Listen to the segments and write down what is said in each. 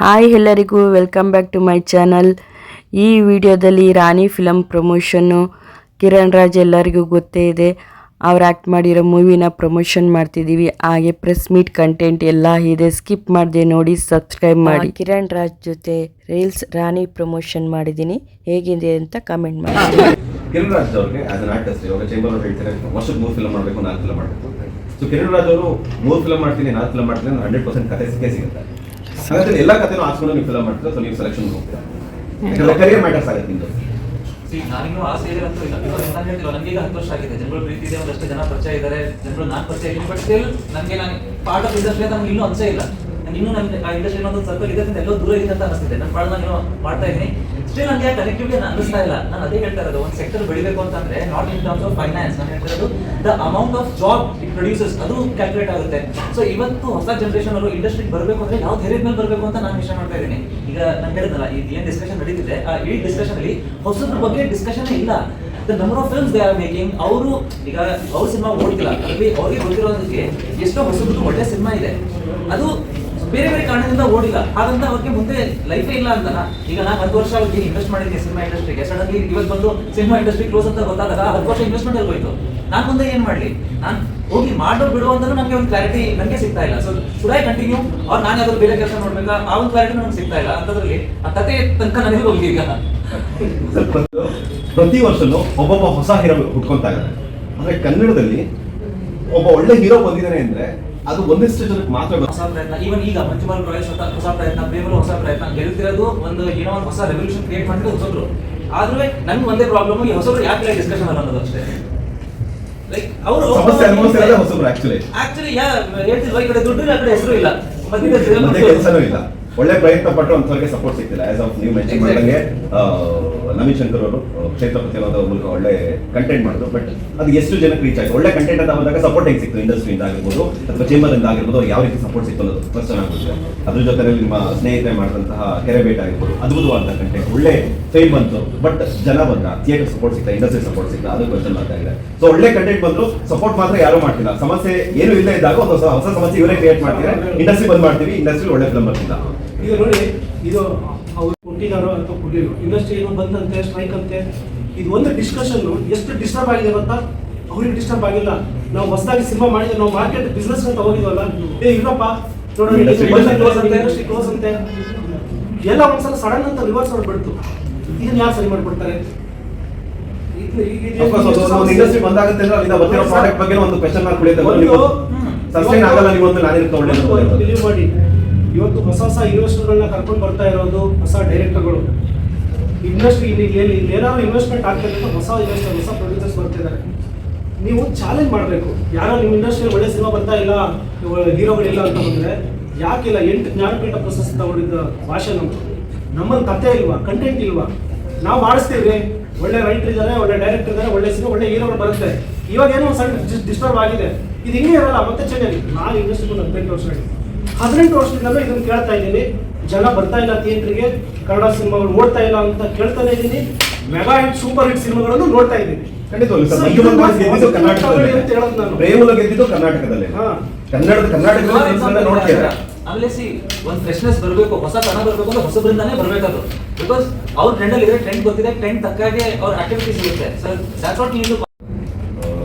Hi ಎಲ್ಲರಿಗೂ welcome back to my channel ಈ ವಿಡಿಯೋದಲ್ಲಿ ರಾಣಿ ಫಿಲಮ್ ಪ್ರಮೋಷನ್ನು ಕಿರಣ್ ರಾಜ್ ಎಲ್ಲರಿಗೂ ಗೊತ್ತೇ ಇದೆ. ಅವ್ರು ಆ್ಯಕ್ಟ್ ಮಾಡಿರೋ ಮೂವಿನ ಪ್ರಮೋಷನ್ ಮಾಡ್ತಿದ್ದೀವಿ. ಹಾಗೆ ಪ್ರೆಸ್ ಮೀಟ್ ಕಂಟೆಂಟ್ ಎಲ್ಲ ಇದೆ. ಸ್ಕಿಪ್ ಮಾಡಿದೆ ನೋಡಿ ಸಬ್ಸ್ಕ್ರೈಬ್ ಮಾಡಿ. ಕಿರಣ್ ರಾಜ್ ಜೊತೆ ರೀಲ್ಸ್ ರಾಣಿ ಪ್ರಮೋಷನ್ ಮಾಡಿದ್ದೀನಿ. ಹೇಗಿದೆ ಅಂತ ಕಮೆಂಟ್ ಮಾಡಿ. ಕಿರಣ್ ರಾಜ್ ಅವ್ರಿಗೆ ಆಸ್ ಅನ್ ಆರ್ಟಿಸ್ಟ್ ಇವಾಗ ಚೇಂಬರ್ ಹೇಳ್ತಾರೆ ವರ್ಷಕ್ಕೆ ಮೂರು ಫಿಲಮ್ ಮಾಡಬೇಕು ನಾಲ್ಕು ಫಿಲಮ್ ಮಾಡಬೇಕು ಸೊ ಕಿರಣ್ ರಾಜ್ ಅವರು ಮೂರು ಫಿಲಮ್ ಮಾಡ್ತೀನಿ ನಾಲ್ಕು ಫಿಲಮ್ ಮಾಡ್ತೀನಿ ಹಂಡ್ರೆಡ್ ಪರ್ಸೆಂಟ್ ಕತೆ ಸಿಕ್ಕೇ ಸಿಗುತ್ತೆ. ಹಾಗಾದ್ರೆ ಎಲ್ಲ ಕಥೆನೂ ಹಾಕ್ಸ್ಕೊಂಡು ನೀವು ಫಿಲ್ಮ್ ಮಾಡ್ತೀರಾ? ಸೊ ನೀವು ಸೆಲೆಕ್ಷನ್ ಹೋಗ್ತೀರಾ? ಯಾಕಂದ್ರೆ ಕರಿಯರ್ ಮ್ಯಾಟರ್ಸ್ ಆಗುತ್ತೆ ನಿಮ್ದು. ನಾನಿನ್ನೂ ಆಸೆ ಇದೆ ಅಂತ ಇಲ್ಲ. ಬಿಕಾಸ್ ನಾನು ಹೇಳ್ತಿಲ್ಲ ನನಗೆ ಈಗ ಹತ್ತು ವರ್ಷ ಆಗಿದೆ. ಜನಗಳು ಪ್ರೀತಿ ಇದೆ, ಒಂದಷ್ಟು ಜನ ಪರಿಚಯ ಇದ್ದಾರೆ. ಜನಗಳು ನಾನು ಪರಿಚಯ ಇದ್ದೀನಿ ಬಟ್ ಸ್ಟಿಲ್ ನನಗೆ ನಾನು ಪಾರ್ಟ್ ಆಫ್ ಇಂಡಸ್ಟ್ರಿ ನನಗೆ ಇನ್ನೂ ಅನ್ಸೇ ಇಲ್ಲ. ನಾನು ಇನ್ನೂ ನನ್ನ ಆ ಇಂಡಸ್ಟ್ರಿ ಒಂದು ಸರ್ಕಲ್ ಇದೆ ಎಲ್ಲೋ ದೂರ ಇದೆ ಅಂತ ಅನಿಸ್ತಿದೆ. ನನ್ನ ಪಾಡ್ ನಾನು ಮಾಡ್ತಾ ಇದ್ದೀನಿ. ಸ್ಟಿಲ್ ನನಗೆ ಕನೆಕ್ಟಿವಿಟಿ ಅನಿಸ್ತಾ ಇಲ್ಲ. ನಾನು ಅದೇ ಹೇಳ್ತಾ ಇರೋದು, ಒಂದು ಸೆಕ್ಟರ್ ಬೆಳಿಬೇಕು ಅಂತಂದ್ರೆ not in terms of finance ನಾನು ಹೇಳ್ತಾ ಇರೋದು the amount of job it produces ಅದು ಕ್ಯಾಲ್ಕುಲೇಟ್ ಆಗುತ್ತೆ. ಸೊ ಇವತ್ತು ಹೊಸ ಜನರೇಷನ್ ಅವರು ಇಂಡಸ್ಟ್ರಿಗೆ ಬರಬೇಕು ಅಂದ್ರೆ ಯಾವ ಧೈರ್ಯದ ಮೇಲೆ ಬರಬೇಕು ಅಂತ ನಾನು ವಿಷಯ ಮಾಡ್ತಾ ಇದ್ದೀನಿ. ಈಗ ನಾನು ಹೇಳಿದ್ನಲ್ಲ ಇದು ಏನು ಡಿಸ್ಕಷನ್ ನಡೀತಿದೆ, ಆ ಇಡೀ ಡಿಸ್ಕಷನ್ ಅಲ್ಲಿ ಹೊಸದ್ರ ಬಗ್ಗೆ ಡಿಸ್ಕಷನ್ ಇಲ್ಲ. The number of films they are making ಅವರು ಈಗ ಅವ್ರ ಸಿನಿಮಾ ಓಡ್ತಿಲ್ಲ. ಅಲ್ಲಿ ಅವ್ರಿಗೆ ಗೊತ್ತಿರೋದಕ್ಕೆ ಎಷ್ಟೋ ಹೊಸಬ್ರು ಒಳ್ಳೆ ಸಿನಿಮಾ ಇದೆ. ಅದು ಬೇರೆ ಬೇರೆ ಕಾರಣದಿಂದ ಓಡಿಲ್ಲ. ಹಾಗಂತ ಅವ್ರಿಗೆ ಮುಂದೆ ಲೈಫೇ ಇಲ್ಲ ಅಂತನ. ಈಗ ನಾನು ಹತ್ತು ವರ್ಷ ಅವ್ರಿಗೆ ಇನ್ವೆಸ್ಟ್ ಮಾಡಿದ್ದೆ ಸಿನಿಮಾ ಇಂಡಸ್ಟ್ರಿಗೆ ಸಡನ್ಲಿ ಇವತ್ತು ಬಂದು ಸಿನಿಮಾ ಇಂಡಸ್ಟ್ರಿ ಕ್ಲೋಸ್ ಅಂತ ಗೊತ್ತಾದಾಗ ಹತ್ತು ವರ್ಷ ಇನ್ವೆಸ್ಟ್ಮೆಂಟ್ ಅಲ್ಲಿ ಹೋಯ್ತು. ನಾನು ಮುಂದೆ ಏನ್ ಮಾಡ್ಲಿ? ನಾನು ಹೋಗಿ ಮಾಡೋ ಬಿಡು ಅಂತ ನನಗೆ ಒಂದು ಕ್ಲಾರಿಟಿ ನನಗೆ ಸಿಗ್ತಾ ಇಲ್ಲ. ಸೊ ಶುಡ್ ಐ ಕಂಟಿನ್ಯೂ ಅವ್ರು ನಾನು ಯಾವ್ದಾದ್ರು ಬೇರೆ ಕೆಲಸ ನೋಡ್ಬೇಕಾ ಆ ಒಂದು ಕ್ಲಾರಿಟಿ ನನಗೆ ಸಿಗ್ತಾ ಇಲ್ಲ. ಅಂತದ್ರಲ್ಲಿ ಆ ಕತೆ ತನಕ ನನಗೆ ಹೋಗಿ ಈಗ? ಪ್ರತಿ- ವರ್ಷನು ಒಬ್ಬೊಬ್ಬ ಹೊಸ ಹೀರೋ ಹುಟ್ಕೊಂತ ಇದ್ದಾರೆ ಅಂದ್ರೆ ಕನ್ನಡದಲ್ಲಿ ಒಬ್ಬ ಒಳ್ಳೆ ಹೀರೋ ಬಂದಿದ್ದಾನೆ ಅಂದ್ರೆ ಅದು ಒಂದೇ ಸ್ಟೇಜ್ ಮಾತ್ರ. ಹೊಸ ಪ್ರಯತ್ನ ಈವನ್ ಈಗ ಮಂಜುಮಾಲ್ ಪ್ರವೇಶ ಹೊಸ ಹೊಸ ಪ್ರಯತ್ನ ಪ್ರೇಮಲು ಹೊಸ ಪ್ರಯತ್ನ ಗೆಲ್ತಿರೋದು ಒಂದು ಏನೋ ಒಂದು ಹೊಸ ರೆವಲ್ಯೂಷನ್ ಕ್ರಿಯೇಟ್ ಮಾಡಿದ್ರೆ ಹೊಸಬ್ರು. ಆದ್ರೆ ನನ್ಗೆ ಒಂದೇ ಪ್ರಾಬ್ಲಮ್ ಈ ಹೊಸಬ್ರು ಯಾಕೆ ಡಿಸ್ಕಷನ್ ಅನ್ನೋದು ಅಷ್ಟೇ. ಲೈಕ್ ಅವರು ಆಕ್ಚುಲಿ ಆಕ್ಚುಲಿ ಯಾ ಹೇಳ್ತಿಲ್ವಾ ಈ ಕಡೆ ದುಡ್ಡು ಆ ಕಡೆ ಹೆಸರು ಇಲ್ಲ. ಮತ್ತೆ. ಕೆಲಸನೂ ಇಲ್ಲ. ಒಳ್ಳೆ ಪ್ರಯತ್ನ ಪಟ್ಟು ಅಂಥವ್ರಿಗೆ ಸಪೋರ್ಟ್ ಸಿಗ್ತಿಲ್ಲ. ಆಸ್ ಆಫ್ ನೀವು ಮೆನ್ಷನ್. ಮಾಡಿದಂಗೆ ನವೀನ್ ಶಂಕರ್ ಅವರು ಕ್ಷೇತ್ರ ಪ್ರತಿರೋಧ ಮೂಲಕ ಒಳ್ಳೆ ಕಂಟೆಂಟ್ ಮಾಡಿದ್ರು. ಬಟ್ ಅದು ಎಷ್ಟು ಜನಕ್ಕೆ ರೀಚ್ ಆಯ್ತು? ಒಳ್ಳೆ ಕಂಟೆಂಟ್ ಅಂತ ಬಂದಾಗ ಸಪೋರ್ಟ್ ಹೆಂಗ್ ಸಿಕ್ತು? ಇಂಡಸ್ಟ್ರಿಯಿಂದ ಆಗಿರ್ಬೋದು ಅಥವಾ ಚೇಂಬರ್ ಇಂದ ಆಗಿರ್ಬೋದು ಯಾವ ರೀತಿ ಸಪೋರ್ಟ್ ಸಿಕ್ತು ಅನ್ನೋದು ಫಸ್ಟ್ ಚೆನ್ನಾಗುತ್ತೆ ಅದ್ರ ಜೊತೆ ನಿಮ್ಮ ಸ್ನೇಹಿತರೆ ಮಾಡಿದಂತಹ ಕೆರೆಬೇಟ್ ಆಗಿರ್ಬೋದು ಅದ್ಭುತವಾದ ಕಂಟೆಂಟ್ ಒಳ್ಳೆ ಫೇಮ್ ಬಂತು. ಬಟ್ ಜನ ಬಂದ ಥಿಯೇಟರ್ ಸಪೋರ್ಟ್ ಸಿಗ್ತಾ ಇಂಡಸ್ಟ್ರಿ ಸಪೋರ್ಟ್ ಸಿಗ್ತಾ ಅದು ಕ್ವಶನ್ ಮಾಡ್ತಾ ಇದೆ ಸೊ ಒಳ್ಳೆ ಕಂಟೆಂಟ್ ಬಂದ್ರು ಸಪೋರ್ಟ್ ಮಾತ್ರ ಯಾರು ಮಾಡ್ತಿಲ್ಲ. ಸಮಸ್ಯೆ ಏನು ಇಲ್ಲ ಇದ್ದಾಗ ಒಂದು ಹೊಸ ಹೊಸ ಸಮಸ್ಯೆ ಇವರೇ ಕ್ರಿಯೇಟ್ ಮಾಡ್ತಾರೆ? ಇಂಡಸ್ಟ್ರಿ ಬಂದ್ ಮಾಡ್ತೀವಿ ಇಂಡಸ್ಟ್ರಿ ಒಳ್ಳೆ ಫಿಲ್ಮ್ ಬರ್ತಿಲ್ಲ. ಈಗ ನೋಡಿ ಇದು ಅವ್ರು ಕೊಟ್ಟಿದಾರೋ ಅಥವಾ ಕೊಡಲಿಲ್ಲ ಇಂಡಸ್ಟ್ರಿ ಏನೋ ಬಂದಂತೆ ಸ್ಟ್ರೈಕ್ ಅಂತೆ ಇದು ಒಂದು ಡಿಸ್ಕಷನ್ ಎಷ್ಟು ಡಿಸ್ಟರ್ಬ್ ಆಗಿದೆ ಗೊತ್ತಾ ಅವ್ರಿಗೆ ಡಿಸ್ಟರ್ಬ್ ಆಗಿಲ್ಲ ನಾವು ಹೊಸದಾಗಿ ಸಿನಿಮಾ ಮಾಡಿದ್ರೆ ನಾವು ಮಾರ್ಕೆಟ್ ಬಿಸ್ನೆಸ್ ಅಂತ ಹೋಗಿದ್ವಲ್ಲ ಏ ಇಲ್ಲಪ್ಪ ಅಂತೆ. ಇಂಡಸ್ಟ್ರಿ ಕ್ಲೋಸ್ ಅಂತೆ ಎಲ್ಲ ಒಂದ್ಸಲ ಸಡನ್ ಅಂತ ರಿವರ್ಸ್ ಮಾಡಿಬಿಡ್ತು ಇದನ್ನ ಯಾರು ಸರಿ ಒಂದು ಇಂಡಸ್ಟ್ರಿ ಬಂದಾಗುತ್ತೆ ಅಂದ್ರೆ ಅಲ್ಲಿಂದ ಬರ್ತಿರೋ ಪ್ರಾಡಕ್ಟ್ ಬಗ್ಗೆ ಒಂದು ಕ್ವೆಶನ್ ಮಾರ್ಕ್ ಉಳಿಯುತ್ತೆ ಸಸ್ಟೈನ್ ಆಗಲ್ಲ ನೀವು ನಾನು ಮಾಡಿ ಇವತ್ತು ಹೊಸ ಹೊಸ ಇನ್ವೆಸ್ಟರ್ಗಳನ್ನ ಕರ್ಕೊಂಡು ಬರ್ತಾ ಇರೋದು ಹೊಸ ಡೈರೆಕ್ಟರ್ಗಳು ಇಂಡಸ್ಟ್ರಿ ಇಲ್ಲಿ ಇಲ್ಲಿ ಏನಾದ್ರು ಇನ್ವೆಸ್ಟ್ಮೆಂಟ್ ಆಗ್ತಿದ್ರೆ ಹೊಸ ಇನ್ವೆಸ್ಟರ್ ಹೊಸ ಪ್ರೊಡ್ಯೂಸರ್ಸ್ ಬರ್ತಿದ್ದಾರೆ ನೀವು ಚಾಲೆಂಜ್ ಮಾಡಬೇಕು. ಯಾರೋ ನಿಮ್ಮ ಇಂಡಸ್ಟ್ರಿಯಲ್ಲಿ ಒಳ್ಳೆ ಸಿನಿಮಾ ಬರ್ತಾ ಇಲ್ಲ ಹೀರೋಗಳಿಲ್ಲ ಅಂತ ಬಂದ್ರೆ ಯಾಕಿಲ್ಲ? ಎಂಟು ಜ್ಞಾನಪೀಠ ಪ್ರಶಸ್ತಿ ತಗೊಂಡಿದ್ದ ಭಾಷೆ ನಮ್ದು. ನಮ್ಮಲ್ಲಿ ಕತೆ ಇಲ್ವಾ? ಕಂಟೆಂಟ್ ಇಲ್ವಾ? ನಾವು ಮಾಡಿಸ್ತೀವಿ. ಒಳ್ಳೆ ರೈಟರ್ ಇದ್ದಾರೆ, ಒಳ್ಳೆ ಡೈರೆಕ್ಟರ್ ಇದ್ದಾರೆ, ಒಳ್ಳೆ ಸಿನಿಮಾ ಒಳ್ಳೆ ಹೀರೋಗಳು ಬರುತ್ತೆ. ಇವಾಗ ಏನೋ ಸಣ್ಣ ಡಿಸ್ಟರ್ಬ್ ಆಗಿದೆ. ಇದು ಹಿಂಗೆ ಇರಲ್ಲ, ಮತ್ತೆ ಚೆನ್ನಾಗಿ ನಾನು ಇಂಡಸ್ಟ್ರಿ ಬಂದು ಹದಿನೆಂಟು ವರ್ಷ ಆಗಿದೆ ಹದಿನೆಂಟು ವರ್ಷದಿಂದಲೂ ಇದನ್ನು ಕೇಳ್ತಾ ಇದ್ದೀನಿ. ಜನ ಬರ್ತಾ ಇಲ್ಲ ಥಿಯೇಟ್ರಿಗೆ ಕನ್ನಡ ಸಿನಿಮಾಗಳು ನೋಡ್ತಾ ಇಲ್ಲ ಅಂತ ಕೇಳ್ತಾನೆ ಇದ್ದೀನಿ. ಮೆಗಾ ಹಿಟ್ ಸೂಪರ್ ಹಿಟ್ ಸಿನಿಮಾಗಳನ್ನು ನೋಡ್ತಾ ಇದ್ದೀನಿ. ಗೆದ್ದಿದ್ದು ಕರ್ನಾಟಕದಲ್ಲೇ. ತಗೊಳ್ಳಿ ಅಂತ ಹೇಳೋದು ನಾನು. ಪ್ರೇಮಲು ಗೆದ್ದಿದ್ದು ಕರ್ನಾಟಕದಲ್ಲೇ. ಹಾ. ಕನ್ನಡದ ಕರ್ನಾಟಕದಲ್ಲಿ ನೋಡ್ತೀರಾ? ಆಮೇಲೆ ಸಿ ಒಂದು ಫ್ರೆಶ್ನೆಸ್ ಬರಬೇಕು ಹೊಸ ತನ ಬರಬೇಕು ಅಂದ್ರೆ ಹೊಸಬ್ರಿಂದಾನೇ ಬರಬೇಕದು ಬಿಕಾಸ್ ಅವ್ರ ಟ್ರೆಂಡ್ ಅಲ್ಲಿ ಇದ್ರೆ ಟ್ರೆಂಡ್ ಗೊತ್ತಿದೆ ಟ್ರೆಂಡ್ ತಕ್ಕಾಗೆ ಅವ್ರ ಆಕ್ಟಿವಿಟಿ ಇರುತ್ತೆ. ಸರ್ ದಟ್ಸ್ ವಾಟ್ ನೀವು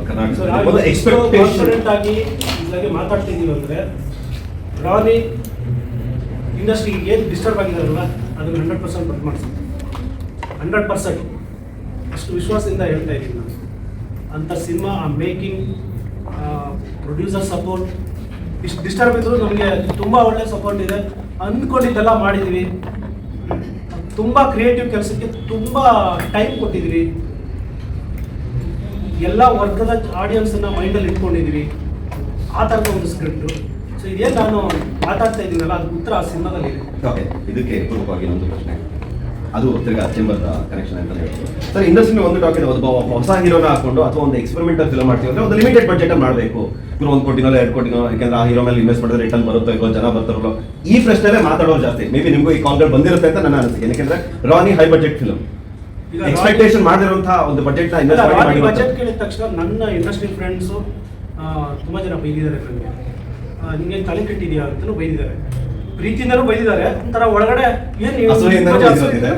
ಕರ್ನಾಟಕ ಎಕ್ಸ್ಪೆಕ್ಟೇಷನ್ ಆಗಿ ಮಾತಾಡ್ತಿದ್ದೀವಿ ಅಂದ್ರೆ ರಾನಿ ಇಂಡಸ್ಟ್ರಿಗೆ ಏನು ಡಿಸ್ಟರ್ಬ್ ಆಗಿದಾರಲ್ಲ ಅದನ್ನು ಹಂಡ್ರೆಡ್ ಪರ್ಸೆಂಟ್ ಬಂದ್ ಮಾಡಿಸಿ. ಹಂಡ್ರೆಡ್ ಪರ್ಸೆಂಟ್ ಅಷ್ಟು ವಿಶ್ವಾಸದಿಂದ ಹೇಳ್ತಾ ಇದ್ದೀನಿ ನಾನು. ಅಂಥ ಸಿನಿಮಾ ಆ ಮೇಕಿಂಗ್ ಪ್ರೊಡ್ಯೂಸರ್ ಸಪೋರ್ಟ್ ಇಷ್ಟು ಡಿಸ್ಟರ್ಬ್ ಇದ್ರು ನಮಗೆ ತುಂಬ ಒಳ್ಳೆ ಸಪೋರ್ಟ್ ಇದೆ. ಅಂದ್ಕೊಂಡಿದ್ದೆಲ್ಲ ಮಾಡಿದ್ದೀವಿ ತುಂಬ ಕ್ರಿಯೇಟಿವ್ ಕೆಲಸಕ್ಕೆ ತುಂಬ ಟೈಮ್ ಕೊಟ್ಟಿದ್ದೀವಿ ಎಲ್ಲ ವರ್ಗದ ಆಡಿಯನ್ಸನ್ನು ಮೈಂಡಲ್ಲಿ ಇಟ್ಕೊಂಡಿದ್ದೀವಿ ಆ ಥರದ ಒಂದು ಸ್ಕ್ರಿಪ್ಟು ಇದೇನು ನಾನು ಮಾತಾಡ್ತಾ ಇದ್ದೀನಲ್ಲ ಅದು ಉತ್ತರ ಆ ಸಿನಿಮಾದಲ್ಲಿ ಇದೆ ಓಕೆ ಇದಕ್ಕೆ ಪೂರ್ವಕವಾಗಿ ಒಂದು ಪ್ರಶ್ನೆ. ಅದು ತಿರ್ಗಾ ಚೇಂಬರ್ ಕನೆಕ್ಷನ್ ಅಂತ ಹೇಳ್ಬೋದು. ಸರ್ ಇಂಡಸ್ಟ್ರಿ ಒಂದು ಟಾಕ್ ಇದೆ ಒಬ್ಬ ಒಬ್ಬ ಹೊಸ ಹೀರೋನ ಹಾಕೊಂಡು ಅಥವಾ ಒಂದು ಎಕ್ಸ್ಪೆರಿಮೆಂಟಲ್ ಫಿಲ್ಮ್ ಮಾಡ್ತೀವಿ ಅಂದ್ರೆ ಒಂದು ಲಿಮಿಟೆಡ್ ಬಜೆಟ್ ಮಾಡಬೇಕು. ಇವ್ರು ಒಂದು ಕೋಟಿನೋ ಎರಡು ಕೋಟಿನೋ ಯಾಕಂದ್ರೆ ಆ ಹೀರೋ ಮೇಲೆ ಇನ್ವೆಸ್ಟ್ ಮಾಡಿದ್ರೆ ರಿಟರ್ನ್ ಬರುತ್ತೋ ಇಲ್ಲೋ ಜನ ಬರ್ತಾರೋ ಈ ಪ್ರಶ್ನೆಲ್ಲೇ ಮಾತಾಡೋರು ಜಾಸ್ತಿ. ಮೇ ಬಿ ನಿಮಗೂ ಈ ಕಾಲ್ಗಳು ಬಂದಿರುತ್ತೆ ಅಂತ ನನ್ನ ಅನಿಸಿಕೆ. ಯಾಕಂದ್ರೆ Ronny high budget film expectation ಮಾಡಿರುವಂತಹ ಒಂದು ಬಜೆಟ್ನ ಬಜೆಟ್ ಕೇಳಿದ ತಕ್ಷಣ ನನ್ನ ಇಂಡಸ್ಟ್ರಿ ಫ್ರೆಂಡ್ಸ್ ತುಂಬಾ ಜನ ಬೈದಿದ್ದಾರೆ ನನಗೆ. ನಿಂಗೆ ತಲೆ ಕೆಟ್ಟಿದೆಯಾ ಅಂತಲೂ ಬೈದಿದ್ದಾರೆ. ಪ್ರೀತಿಯಿಂದನೂ ಬೈದಿದ್ದಾರೆ. ಒಂಥರ ಒಳಗಡೆ ಏನು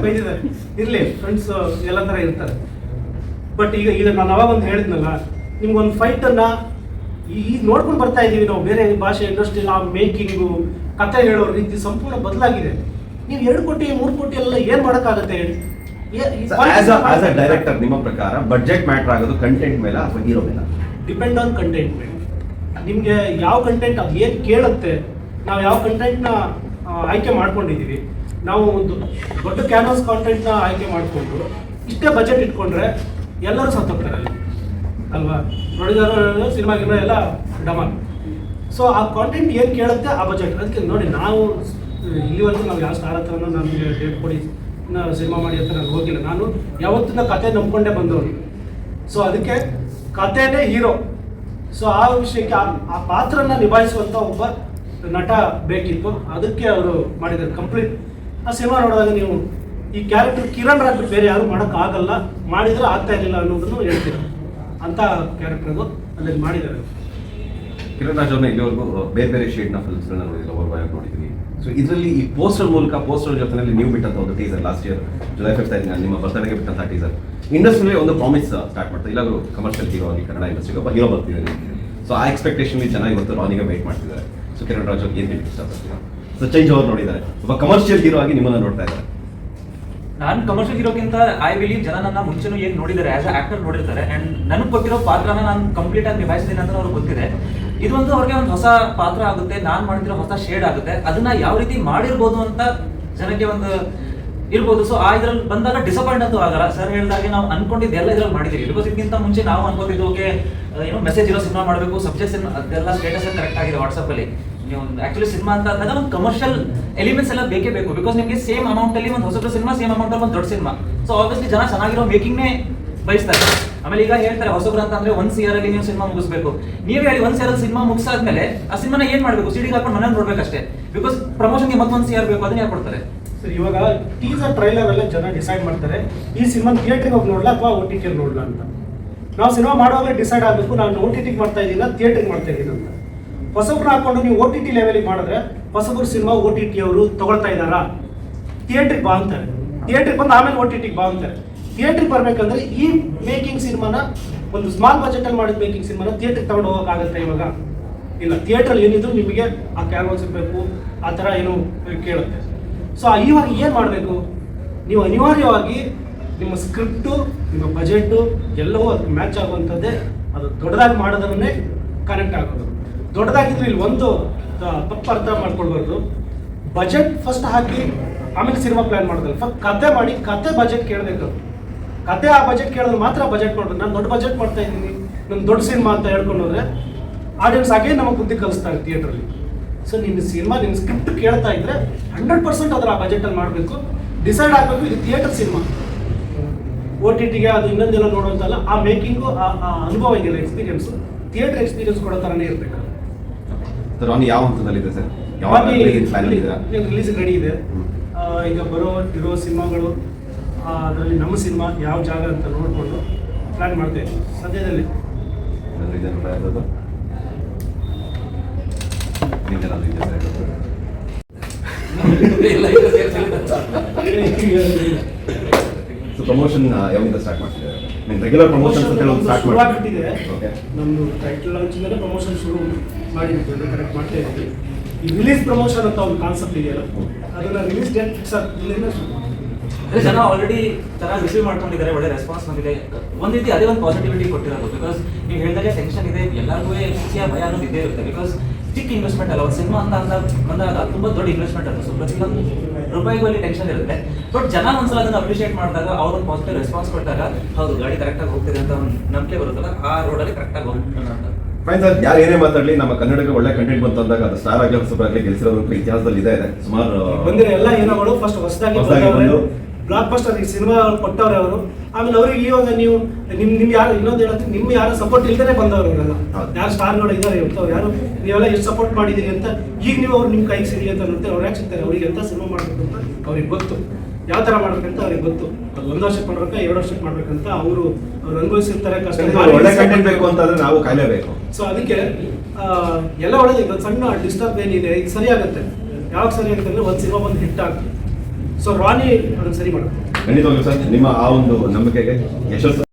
ಬೈದಿದ್ದಾರೆ. ಇರ್ಲಿ ಫ್ರೆಂಡ್ಸ್ ಎಲ್ಲ ತರ ಇರ್ತಾರೆ. ಬಟ್ ಈಗ ಈಗ ನಾನು ಅವಾಗ ಒಂದು ಹೇಳಿದ್ನಲ್ಲ ನಿಮ್ಗೊಂದು ಫೈಟ್ ಅನ್ನ ಈ- ಈಗ ನೋಡ್ಕೊಂಡು ಬರ್ತಾ ಇದೀವಿ ನಾವು. ಬೇರೆ ಭಾಷೆ ಇಂಡಸ್ಟ್ರಿ ಆ ಮೇಕಿಂಗು ಕತೆ ಹೇಳೋ ರೀತಿ ಸಂಪೂರ್ಣ ಬದಲಾಗಿದೆ. ನೀವು ಎರಡು ಕೋಟಿ ಮೂರು ಕೋಟಿ ಎಲ್ಲ ಏನ್ ಮಾಡೋಕ್ಕಾಗತ್ತೆ ಹೇಳಿ? ಡೈರೆಕ್ಟರ್ ನಿಮ್ಮ ಪ್ರಕಾರ ಬಜೆಟ್ ಮ್ಯಾಟರ್ ಆಗೋದು ಕಂಟೆಂಟ್ ಮೇಲೆ ಅಥವಾ ಹೀರೋ ಮೇಲೆ? ಡಿಪೆಂಡ್ ಆನ್ ಕಂಟೆಂಟ್ ನಿಮಗೆ ಯಾವ ಕಂಟೆಂಟ್ ಅದು ಏನು ಕೇಳುತ್ತೆ, ನಾವು ಯಾವ ಕಂಟೆಂಟ್ನ ಆಯ್ಕೆ ಮಾಡ್ಕೊಂಡಿದ್ದೀವಿ ನಾವು ಒಂದು ದೊಡ್ಡ ಕ್ಯಾನ್ವಾಸ್ ಕಾಂಟೆಂಟ್ನ ಆಯ್ಕೆ ಮಾಡಿಕೊಂಡು, ಇಷ್ಟೇ ಬಜೆಟ್ ಇಟ್ಕೊಂಡ್ರೆ ಎಲ್ಲರೂ ಸತ್ತೋಗ್ತಾರೆ ಅಲ್ಲಿ. ಅಲ್ವಾ? ನೋಡಿದಾರು ಸಿನಿಮಾ ಗಿನಿಮಾ ಎಲ್ಲ ಡಮಾಲ್ ಸೊ ಆ ಕಾಂಟೆಂಟ್ ಏನು ಕೇಳುತ್ತೆ, ಆ ಬಜೆಟ್ ಅದಕ್ಕೆ ನೋಡಿ, ನಾವು, ಇಲ್ಲಿವರೆಗೂ ನಾವು ಯಾವ ಸ್ಟಾರ್ ಹತ್ರನೂ ನಮಗೆ ಡೇಟ್ ಕೊಡಿ ಸಿನಿಮಾ ಮಾಡಿ ಅಂತ ನಾನು ಹೋಗಿಲ್ಲ. ನಾನು ಯಾವತ್ತಿನ ಕತೆ ನಂಬ್ಕೊಂಡೇ ಬಂದವನು. ಸೊ ಅದಕ್ಕೆ ಕಥೆನೇ ಹೀರೋ ಸೊ ಆ ವಿಷಯಕ್ಕೆ ಆ- ಪಾತ್ರನ ನಿಭಾಯಿಸುವಂತ ಒಬ್ಬ ನಟ ಬೇಕಿತ್ತು. ಅದಕ್ಕೆ ಅವರು ಮಾಡಿದ್ದಾರೆ ಕಂಪ್ಲೀಟ್ ಆ ಸಿನಿಮಾ ನೋಡಿದಾಗ ನೀವು ಈ ಕ್ಯಾರೆಕ್ಟರ್ ಕಿರಣ್ ರಾಜ್ ಬೇರೆ ಯಾರು ಮಾಡಕ್ ಆಗಲ್ಲ, ಮಾಡಿದ್ರೆ ಆಗ್ತಾ ಇರಲಿಲ್ಲ ಅನ್ನೋದನ್ನು ಹೇಳ್ತೀರಾ? ಅಂತ ಕ್ಯಾರೆಕ್ಟರ್ ಅದು. ಅಲ್ಲಿ ಮಾಡಿದ್ದಾರೆ. ಕಿರಣ್ ರಾಜ್ ಅವ್ರನ್ನ ಇಲ್ಲಿವರೆಗೂ ಬೇರೆ ಬೇರೆ ಶೇಡ್ನ ಫಿಲ್ಮ್ಸ್ಗಳನ್ನ ಬಾಯ್ ನೋಡಿದ್ವಿ ಸೊ ಇದರಲ್ಲಿ ಈ ಪೋಸ್ಟರ್ ಮೂಲಕ ಪೋಸ್ಟರ್ ಜೊತೆನಲ್ಲಿ ನೀವು ಬಿಟ್ಟಂತ ಒಂದು teaser last year July fifth ನಿಮ್ಮ ಬರ್ತಡೆಗೆ ಬಿಟ್ಟಂತ ಟೀಸರ್ ಇಂಡಸ್ಟ್ರಿಯಲ್ಲಿ ಒಂದು ಪ್ರಾಮಿಸ್ ಸ್ಟಾರ್ಟ್ ಮಾಡ್ತಾರೆ ಇಲ್ಲಾದ್ರು ಕಮರ್ಷಿಯಲ್ ಹೀರೋ ಆಗಿ ಕನ್ನಡ ಇಂಡಸ್ಟ್ರಿಗೆ ಒಬ್ಬ ಹೀರೋ ಬರ್ತಿದ್ದಾರೆ ಸೊ ಆ ಎಕ್ಸ್ಪೆಕ್ಟೇಷನ್ ಚೆನ್ನಾಗಿ ಇವತ್ತು ರಾನಿಗೆ ವೇಟ್ ಮಾಡ್ತಿದ್ದಾರೆ. ಸೊ ಕಿರಣ್ ರಾಜ್ ಅವ್ರಿಗೆ ಏನು ಹೇಳಿ ಇಷ್ಟಪಡ್ತೀರಾ? ಸೊ ಚೇಂಜ್ ಅವ್ರು ನೋಡಿದ್ದಾರೆ. ಒಬ್ಬ ಕಮರ್ಷಿಯಲ್ ಹೀರೋ ಆಗಿ ನಿಮ್ಮನ್ನ ನೋಡ್ತಾ ಇದ್ದಾರೆ. ನಾನು ಕಮರ್ಷಿಯಲ್ ಹೀರೋಕ್ಕಿಂತ ಐ ಬಿಲೀವ್ ಜನ ನನ್ನ ಮುಂಚೆನೂ ಏನು ನೋಡಿದ್ದಾರೆ ಆಸ್ ಆಕ್ಟರ್ ನೋಡಿರ್ತಾರೆ. ಅಂಡ್ ನನಗೆ ಗೊತ್ತಿರೋ ಪಾತ್ರನ ನಾನು ಕಂಪ್ಲೀಟ್ ಆಗಿ ನಿಭಾಯಿಸ್ತೀನಿ ಅಂತ ಅವ್ರಿಗೆ ಗೊತ್ತಿದೆ. ಇದೊಂದು ಅವ್ರಿಗೆ ಒಂದು ಹೊಸ ಪಾತ್ರ ಆಗುತ್ತೆ. ನಾನು ಮಾಡಿದ್ರೆ ಹೊಸ ಶೇಡ್ ಆಗುತ್ತೆ. ಅದನ್ನ ಯಾವ ರೀತಿ ಮಾಡಿರ್ಬೋದು ಅಂತ ಜನಕ್ಕೆ ಒಂದು ಇರ್ಬೋದು. ಸೊ ಆ ಇದ್ರಲ್ಲಿ ಬಂದಾಗ ಡಿಸಪಾಯಿಂಟ್ ಅಂತೂ ಆಗಲ್ಲ. ಸರ್ ಹೇಳಿದಾಗೆ ನಾವು ಅನ್ಕೊಂಡಿದ್ದೆಲ್ಲ ಇದ್ರಲ್ಲಿ ಮಾಡಿದೀವಿ ಬಿಕಾಸ್ ಇದಕ್ಕಿಂತ ಮುಂಚೆ ನಾವು ಅನ್ಕೊಂಡಿದ್ದು, ಓಕೆ ಏನೋ ಮೆಸೇಜ್ ಇರೋ ಸಿನಿಮಾ ಮಾಡಬೇಕು ಸಬ್ಜೆಕ್ಟ್ಸ್ ಅದೆಲ್ಲ ಸ್ಟೇಟಸ್ ಕರೆಕ್ಟ್ ಆಗಿದೆ ವಾಟ್ಸಪ್ ಅಲ್ಲಿ? ನೀವು ಆಕ್ಚುಲಿ ಸಿನಿಮಾ ಅಂತ ಅಂದಾಗ ಒಂದು ಕಮರ್ಷಿಯಲ್ ಎಲಿಮೆಂಟ್ಸ್ ಎಲ್ಲ ಬೇಕೇ ಬೇಕು. ಬಿಕಾಸ್ ನಿಮಗೆ ಸೇಮ್ ಅಮೌಂಟ್ ಅಲ್ಲಿ ಒಂದು ಹೊಸ ಸಿನಿಮಾ ಸೇಮ್ ಅಮೌಂಟ್ ಅಲ್ಲಿ ಒಂದು ದೊಡ್ಡ ಸಿನಿಮಾ. ಸೊ ಆಬ್ವಿಯಸ್ಲಿ ಜನ ಚೆನ್ನಾಗಿರೋ ಮೇಕಿಂಗ್ನೇ ಬಯಸ್ತಾರೆ. ಆಮೇಲೆ ಈಗ ಹೇಳ್ತಾರೆ, ಹೊಸಬ್ರು ಅಂತ ಅಂದ್ರೆ ಒಂದ್ ಇಯರ್ ಅಲ್ಲಿ ನೀವು ಸಿನಿಮಾ ಮುಗಿಸ್ಬೇಕು. ನೀವೇ ಹೇಳಿ ಒಂದ್ ಇಯರ್ ಸಿನಿಮಾ ಮುಗಿಸಾದ್ಮೇಲೆ ಆ ಸಿನಿಮಾನ ಏನ್ ಮಾಡ್ಬೇಕು? ಸಿಡಿಗೆ ಹಾಕೊಂಡು ಮನೇಲಿ ನೋಡ್ಬೇಕಷ್ಟೇ. ಬಿಕಾಸ್ ಪ್ರಮೋಷನ್ಗೆ ಮತ್ತೊಂದು ಸಿಯರ್ ಬೇಕು, ಅದನ್ನ ಯಾಕೆ ಕೊಡ್ತಾರೆ ಸರ್, ಇವಾಗ ಟೀಸರ್ ಟ್ರೈಲರ್ ಅಲ್ಲೇ ಜನ ಡಿಸೈಡ್ ಮಾಡ್ತಾರೆ. ಈ ಸಿನಿಮಾ ಥಿಯೇಟ್ರಿಗೆ ಹೋಗಿ ನೋಡ್ಲಾ ಅಥವಾ ಓ ಟಿ ಟಿಯಲ್ಲಿ ನೋಡ್ಲಾ ಅಂತ? ನಾವು ಸಿನಿಮಾ ಮಾಡುವಾಗಲೇ ಡಿಸೈಡ್ ಆಗಬೇಕು, ನಾನು ಓ ಟಿ ಟಿಗೆ ಮಾಡ್ತಾ ಇದ್ದೀನಿ ಥಿಯೇಟ್ರಿಗೆ ಮಾಡ್ತಾ ಇದ್ದೀನಿ ಅಂತ. ಹೊಸಬ್ರು ಹಾಕೊಂಡು ನೀವು ಓ ಟಿ ಟಿ ಲೆವೆಲಿಗೆ ಮಾಡಿದ್ರೆ ಹೊಸಬ್ರು ಸಿನಿಮಾ ಓ ಟಿ ಟಿ ಅವರು ತಗೊಳ್ತಾ ಇದ್ದಾರಾ? ಥಿಯೇಟ್ರಿಗೆ ಬಾ ಅಂತಾರೆ. ಥಿಯೇಟ್ರಿಗೆ ಬಂದು ಆಮೇಲೆ ಓ ಟಿ ಟಿಗೆ ಬಾ ಅಂತಾರೆ. ಥಿಯೇಟ್ರಿಗೆ ಬರಬೇಕಂದ್ರೆ ಈ ಮೇಕಿಂಗ್ ಸಿನಿಮಾನ ಒಂದು ಸ್ಮಾಲ್ ಬಜೆಟಲ್ಲಿ ಮಾಡಿದ ಮೇಕಿಂಗ್ ಸಿನಿಮಾನ ಥಿಯೇಟ್ರಿಗೆ ತಗೊಂಡು ಹೋಗೋಕ್ಕಾಗತ್ತೆ ಇವಾಗ? ಇಲ್ಲ ಥಿಯೇಟ್ರಲ್ಲಿ ಏನಿದ್ರು ನಿಮಗೆ ಆ ಕ್ಯಾನ್ವಾಸ್ ಇರಬೇಕು, ಆ ಥರ ಏನು ಕೇಳುತ್ತೆ? ಸೊ ಇವಾಗ ಏನು ಮಾಡಬೇಕು? ನೀವು ಅನಿವಾರ್ಯವಾಗಿ ನಿಮ್ಮ ಸ್ಕ್ರಿಪ್ಟು, ನಿಮ್ಮ ಬಜೆಟು ಎಲ್ಲವೂ ಅದಕ್ಕೆ ಮ್ಯಾಚ್ ಆಗುವಂಥದ್ದೇ ಅದು ದೊಡ್ಡದಾಗಿ ಮಾಡೋದನ್ನೇ ಕನೆಕ್ಟ್ ಆಗೋದು. ದೊಡ್ಡದಾಗಿದ್ರೆ ಇಲ್ಲಿ ಒಂದು ತಪ್ಪು ಅರ್ಥ ಮಾಡ್ಕೊಳ್ಬಾರ್ದು. ಬಜೆಟ್ ಫಸ್ಟ್ ಹಾಕಿ, ಆಮೇಲೆ ಸಿನಿಮಾ ಪ್ಲಾನ್ ಮಾಡೋದಲ್ಲ. ಫಸ್ಟ್ ಕತೆ ಮಾಡಿ, ಕತೆ ಬಜೆಟ್ ಕೇಳಬೇಕು. ಕತೆ ಆ ಬಜೆಟ್ ಕೇಳಿದ್ರೆ ಮಾತ್ರ ಬಜೆಟ್ ಮಾಡೋದು ನಾನು ದೊಡ್ಡ ಬಜೆಟ್ ಮಾಡ್ತಾ ಇದ್ದೀನಿ. ನನ್ನ ದೊಡ್ಡ ಸಿನಿಮಾ ಅಂತ ಹೇಳ್ಕೊಂಡು ಹೋದ್ರೆ ಆಡಿಯನ್ಸ್ ಹಾಗೆ ನಮಗೆ ಬುದ್ಧಿ ಕಲಿಸ್ತಾರೆ ಥಿಯೇಟ್ರಲ್ಲಿ ಸೊ ನಿನ್ನ ಸಿನಿಮಾ ನಿನ್ನ ಸ್ಕ್ರಿಪ್ಟ್ ಕೇಳ್ತಾ ಇದ್ರೆ ಹಂಡ್ರೆಡ್ ಪರ್ಸೆಂಟ್ ಅದರ ಆ ಬಜೆಟಲ್ಲಿ ಮಾಡಬೇಕು. ಡಿಸೈಡ್ ಆಗಬೇಕು ಇದು ಥಿಯೇಟರ್ ಸಿನಿಮಾ ಓ ಟಿ ಟಿಗೆ ಅದು ಇನ್ನೊಂದೆಲ್ಲ ನೋಡುವಂತಲ್ಲ ಆ ಮೇಕಿಂಗು ಆ ಅನುಭವ ಇದೆಯಲ್ಲ ಎಕ್ಸ್ಪೀರಿಯನ್ಸ್ ಥಿಯೇಟರ್ ಎಕ್ಸ್ಪೀರಿಯನ್ಸ್ ಕೊಡೋ ಥರನೇ ಇರಬೇಕು. ರಾನಿ ಯಾವ ಹಂತದಲ್ಲಿದೆ ಸರ್ ರಿಲೀಸ್ ರೆಡಿ ಇದೆ. ಈಗ ಬರೋ ಇರೋ ಸಿನಿಮಾಗಳು ಅದರಲ್ಲಿ ನಮ್ಮ ಸಿನಿಮಾ ಯಾವ ಜಾಗ ಅಂತ ನೋಡಿಕೊಂಡು ಪ್ಲಾನ್ ಮಾಡ್ತೇವೆ ಸದ್ಯದಲ್ಲಿ. ಇದೆ ಸರ್ ಸೊ ಪ್ರಮೋಷನ್ ಯಾವಾಗಿಂದ ಸ್ಟಾರ್ಟ್ ಮಾಡ್ತಿದ್ದಾರೆ? ನಿಮ್ಮ ರೆಗ್ಯುಲರ್ ಪ್ರಮೋಷನ್ ಅಂತ ಹೇಳಿ ಸ್ಟಾರ್ಟ್ ಓಕೆ ನಮ್ದು ಟೈಟಲ್ ಲಾಂಚ್ ಮೇಲೆ ಪ್ರಮೋಷನ್ ಶುರು ಮಾಡಿದ್ದೀವಿ ಕರೆಕ್ಟ್ ಮಾಡ್ತಾ ಇದ್ದೀವಿ. ಈ ರಿಲೀಸ್ ಪ್ರಮೋಷನ್ ಅಂತ ಒಂದು ಕಾನ್ಸೆಪ್ಟ್ ಇದೆಯಲ್ಲ ಅದನ್ನ ರಿಲೀಸ್ ಡೇಟ್ ಫಿಕ್ಸ್ ಆಗ್ತಿಲ್ಲ ಶುರು. ಅಂದ್ರೆ ಜನ ಆಲ್ರೆಡಿ ಚೆನ್ನಾಗಿ ರಿಸೀವ್ ಮಾಡ್ಕೊಂಡಿದ್ದಾರೆ ಒಳ್ಳೆ ರೆಸ್ಪಾನ್ಸ್ ಬಂದಿದೆ. ಒಂದ್ ರೀತಿ ಅದೇ ಒಂದು ಪಾಸಿಟಿವಿಟಿ ಕೊಟ್ಟಿರೋದು ಬಿಕಾಸ್ ನೀವು ಹೇಳಿದಾಗ ಟೆನ್ಷನ್ ಇದೆ ಎಲ್ಲರಿಗೂ ಖುಷಿಯ ಭಯ ಅನ್ನೋದು ಇದ್ದೇ ಇರುತ್ತೆ. ಬಿಕಾಸ್ ಚಿಕ್ಕ ಇನ್ವೆಸ್ಟ್ಮೆಂಟ್ ಅಲ್ಲ ಒಂದು ಸಿನಿಮಾ ಅಂತ ಅಂದಾಗ ಬಂದಾಗ ತುಂಬಾ ದೊಡ್ಡ ಇನ್ವೆಸ್ಟ್ಮೆಂಟ್ ಅಲ್ಲ. ಸ್ವಲ್ಪ ಪ್ರತಿಯೊಂದು ರೂಪಾಯಿಗೂ ಅಲ್ಲಿ ಟೆನ್ಷನ್ ಇರುತ್ತೆ. ಬಟ್ ಜನ ಒಂದ್ಸಲ ಅದನ್ನ ಅಪ್ರಿಷಿಯೇಟ್ ಮಾಡಿದಾಗ ಅವ್ರ ಪಾಸಿಟಿವ್ ರೆಸ್ಪಾನ್ಸ್ ಕೊಟ್ಟಾಗ ಹೌದು ಗಾಡಿ ಕರೆಕ್ಟಾಗಿ ಹೋಗ್ತಿದೆ ಅಂತ ಒಂದು ನಂಬಿಕೆ ಬರುತ್ತಲ್ಲ ಆ ರೋಡಲ್ಲಿ ಕರೆಕ್ಟಾಗಿ ಹೋಗ್ತಾರೆ ಅಂತ ಸರ್ ಯಾರು ಏನೇ ಮಾತಾಡಲಿ ನಮ್ಮ ಕನ್ನಡಕ್ಕೆ ಒಳ್ಳೆ ಕಂಟೆಂಟ್ ಬಂತು ಅಂದಾಗ ಅದು ಸ್ಟಾರ್ ಆಗಲಿ ಹೊಸಬ್ರು ಆಗಲಿ ಗೆಲ್ಸಿರೋದು ಇತಿಹಾಸದಲ್ಲಿ ಇದೆ ಸುಮಾರು ಬಂದಿರೋ ಎಲ್ಲ ಏನೋಗಳು ಫಸ್ಟ್ ಹೊಸದಾಗಿ ಹೊಸ್ದಾಗಿ ಬಂದು ಬ್ಲಾಕ್ ಬಸ್ಟರ್ ಈ ಸಿನಿಮಾ ಕೊಟ್ಟವ್ರೆ ಅವರು ಆಮೇಲೆ ಅವ್ರಿಗೆ ಇವಾಗ ನೀವು ನಿಮ್ ನಿಮ್ ಯಾರು ಇನ್ನೊಂದು ಹೇಳತ್ತೀನಿ ನಿಮ್ ಯಾರು ಸಪೋರ್ಟ್ ಇಲ್ದೇ ಬಂದವರು ಇವರೆಲ್ಲ. ಯಾರು ಸ್ಟಾರ್ಗಳು ಇದ್ದಾರೆ ಇರ್ತವ್ರು ಯಾರು? ನೀವೆಲ್ಲ ಎಷ್ಟು ಸಪೋರ್ಟ್ ಮಾಡಿದ್ದೀರಿ ಅಂತ ಈಗ ನೀವು ಅವ್ರು ನಿಮ್ ಕೈಗೆ ಸಿರಿ ಅಂತ ನೋಡ್ತಾರೆ ಅವ್ರು ಯಾಕೆ ಸಿಗ್ತಾರೆ? ಅವ್ರಿಗೆ ಎಂತ ಸಿನಿಮಾ ಮಾಡ್ಬೇಕು ಅಂತ ಅವ್ರಿಗೆ ಗೊತ್ತು. ಯಾವ ತರ ಮಾಡ್ಬೇಕಂತ ಅವ್ರಿಗೆ ಗೊತ್ತು. ಅದು ಒಂದು ವರ್ಷಕ್ಕೆ ಮಾಡ್ಬೇಕಾ ಎರಡು ವರ್ಷಕ್ಕೆ ಮಾಡ್ಬೇಕಂತ ಅವರು ಅವ್ರು ಅನುಭವಿಸಿರ್ತಾರೆ ಕಷ್ಟ. ಬೇಕು ಅಂತಂದ್ರೆ ನಾವು ಕಾಯಲೇಬೇಕು. ಸೊ ಅದಕ್ಕೆ ಎಲ್ಲ ಒಳ್ಳೆದು ಸಣ್ಣ ಡಿಸ್ಟರ್ಬ್ ಏನಿದೆ ಇದು ಸರಿ ಆಗುತ್ತೆ ಯಾವಾಗ ಸರಿ ಅಂತಂದ್ರೆ ಒಂದು ಸಿನಿಮಾ ಬಂದು ಹಿಟ್ ಆಗುತ್ತೆ ಸೊ ರಾನಿ ಅದನ್ನು ಸರಿ ಮಾಡೋದು ಖಂಡಿತವಾಗ್ಲೂ ಸರ್ ನಿಮ್ಮ ಆ ಒಂದು ನಂಬಿಕೆಗೆ ಯಶಸ್ಸು